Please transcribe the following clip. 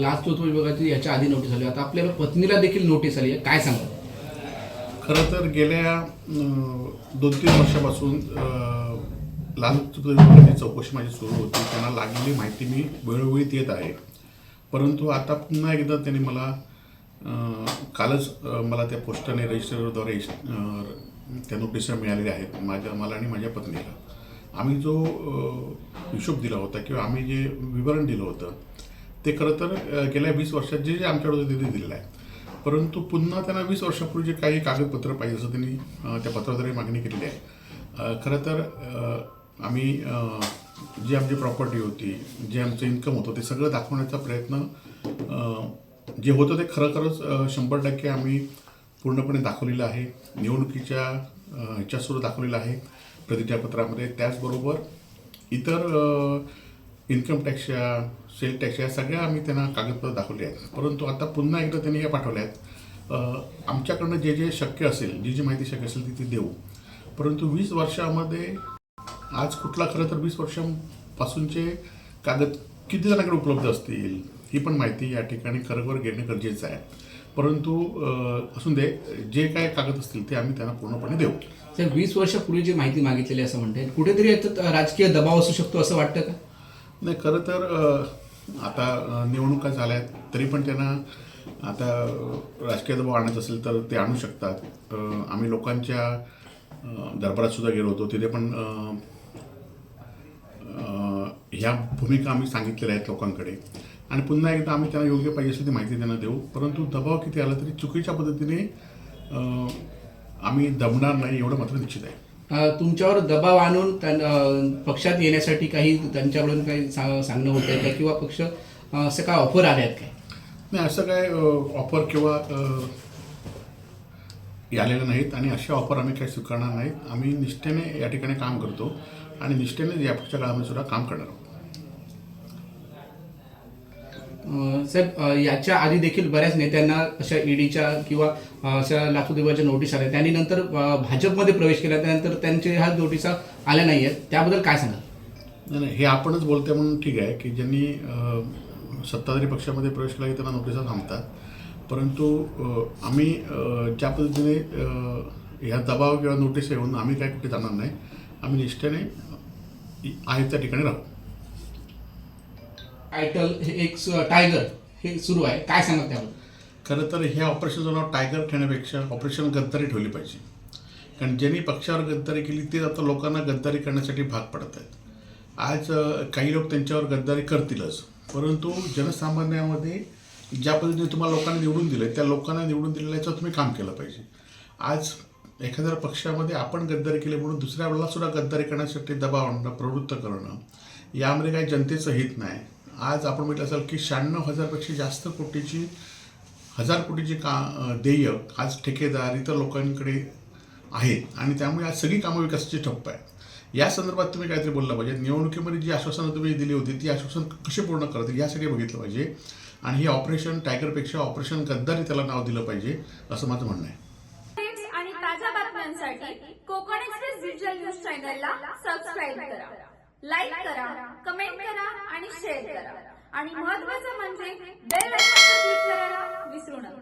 लाचलुचपत विभागाची याच्या आधी नोटीस आली. आता आपल्याला पत्नीला देखील नोटीस आली. आहे काय सांगा खरं तर गेल्या दोन तीन वर्षापासून अं, विभागाची चौकशी माझी सुरू होती. त्यांना लागलेली माहिती मी वेळोवेळी देत आहे. परंतु आता पुन्हा एकदा त्यांनी मला कालच मला त्या पोस्टाने रजिस्टरद्वारे त्या नोटिसा मिळालेल्या आहेत. माझ्या मला आणि माझ्या पत्नीला. आम्ही जो हिशोब दिला होता किंवा आम्ही जे विवरण दिलं होतं ते खरं तर गेल्या वीस वर्षात जे जे आमच्याकडे तिथे दिलेलं आहे. परंतु पुन्हा त्यांना वीस वर्षापूर्वी जे काही कागदपत्र पाहिजे असं त्यांनी त्या पत्राद्वारे मागणी केलेली आहे. खरं तर आम्ही जी आमची प्रॉपर्टी होती जे आमचं इन्कम होतं ते सगळं दाखवण्याचा प्रयत्न जे होतं ते खरं खरंच शंभर टक्के आम्ही पूर्णपणे दाखवलेलं आहे. निवडणुकीच्या अं, ह्याच्यासुद्धा दाखवलेलं आहे. प्रतिज्ञापत्रामध्ये त्याचबरोबर इतर इन्कम टॅक्सच्या सेल टॅक्स या सगळ्या आम्ही त्यांना कागदपत्र दाखवले आहेत. परंतु आता पुन्हा एकदा त्यांनी या पाठवल्या आहेत. आमच्याकडनं जे जे शक्य असेल जी जी माहिती शक्य असेल ती ती देऊ. परंतु वीस वर्षामध्ये आज कुठला खरं तर वीस वर्षांपासूनचे कागद किती जणांकडे उपलब्ध असतील ही पण माहिती या ठिकाणी खरोखर घेणं गरजेचं आहे. परंतु असून दे जे काय कागद असतील ते आम्ही त्यांना पूर्णपणे देऊ. सर वीस वर्षापूर्वी जी माहिती मागितलेली आहे असं म्हणते कुठेतरी याच्यात राजकीय दबाव असू शकतो असं वाटतं का? नाही खरं तर आता निवडणुका झाल्या आहेत तरी पण त्यांना आता राजकीय दबाव आणायचं असेल तर ते आणू शकतात. आम्ही लोकांच्या दरबारात सुद्धा गेलो होतो. तिथे पण ह्या भूमिका आम्ही सांगितलेल्या आहेत लोकांकडे. आणि पुन्हा एकदा आम्ही त्यांना योग्य पाहिजे असेल ती माहिती त्यांना देऊ. परंतु दबाव किती आला तरी चुकीच्या पद्धतीने आम्ही दमणार नाही एवढं मात्र निश्चित आहे. तुमच्यावर दबाव आणून त्यां- पक्षात येण्यासाठी काही त्यांच्याकडून काही सांगणं होत का? किंवा पक्ष असं काय ऑफर आल्या आहेत काय? नाही असं काय ऑफर किंवा आलेलं नाहीत आणि अशा ऑफर आम्ही काही स्वीकारणार नाहीत. आम्ही निष्ठेने या ठिकाणी काम करतो आणि निष्ठेने या पुढच्या काळामध्ये सुद्धा काम करणार आहोत. साहेब याच्या आधी देखील बऱ्याच नेत्यांना अशा ईडीच्या किंवा अशा लाचूदेवाच्या नोटीस आल्या. त्यांनी नंतर भाजपमध्ये प्रवेश केला. त्यानंतर त्यांचे ह्या नोटिसा आल्या नाही आहेत त्याबद्दल काय सांगाल? नाही नाही. हे आपणच बोलतोय म्हणून ठीक आहे की ज्यांनी सत्ताधारी पक्षामध्ये प्रवेश केला की त्यांना नोटिसा थांबतात. परंतु आम्ही ज्या पद्धतीने ह्या दबाव किंवा नोटीस येऊन आम्ही काय कुठे जाणार नाही. आम्ही निष्ठेने आहे त्या ठिकाणी राहू. टायटल हे एक स- टायगर हे सुरू आहे. काय सांगत त्याबद्दल? खरं तर हे ऑपरेशनचं नाव टायगर ठेवण्यापेक्षा ऑपरेशन गद्दारी ठेवली पाहिजे. कारण ज्यांनी पक्षावर गद्दारी केली ते आता लोकांना गद्दारी करण्यासाठी भाग पडत आहेत. आज काही लोक त्यांच्यावर गद्दारी करतीलच परंतु जनसामान्यामध्ये ज्या पद्धतीने तुम्हाला लोकांना निवडून दिलं त्या लोकांना निवडून दिलेल्याचं तुम्ही काम केलं पाहिजे. आज एखाद्या पक्षामध्ये आपण गद्दारी केली म्हणून दुसऱ्या वेळेला सुद्धा गद्दारी करण्यासाठी दबाव आणणं प्रवृत्त करणं यामध्ये काही जनतेचं हित नाही. आज आपण म्हटलं असेल की शहाण्णव हजारपेक्षा जास्त कोटीची हजार कोटीची का देय आज ठेकेदार इतर लोकांकडे आहेत. आणि त्यामुळे आज सगळी कामं विकासाची ठप्प आहे या संदर्भात तुम्ही काहीतरी बोललं पाहिजे. निवडणुकीमध्ये जी आश्वासनं तुम्ही दिली होती ती आश्वासन कशी पूर्ण करतील यासाठी बघितलं पाहिजे. आणि हे ऑपरेशन टायगरपेक्षा ऑपरेशन गद्दारी त्याला नाव दिलं पाहिजे असं माझं म्हणणं आहे. आणि ताज्या बातम्यांसाठी कोकण एक्सप्रेस डिजिटल न्यूज चॅनलला सबस्क्राईब करा. लाईक करा कमेंट करा आणि शेअर करा. आणि महत्त्वाचं म्हणजे बेल आयकॉनवर क्लिक करायला विसरू नका.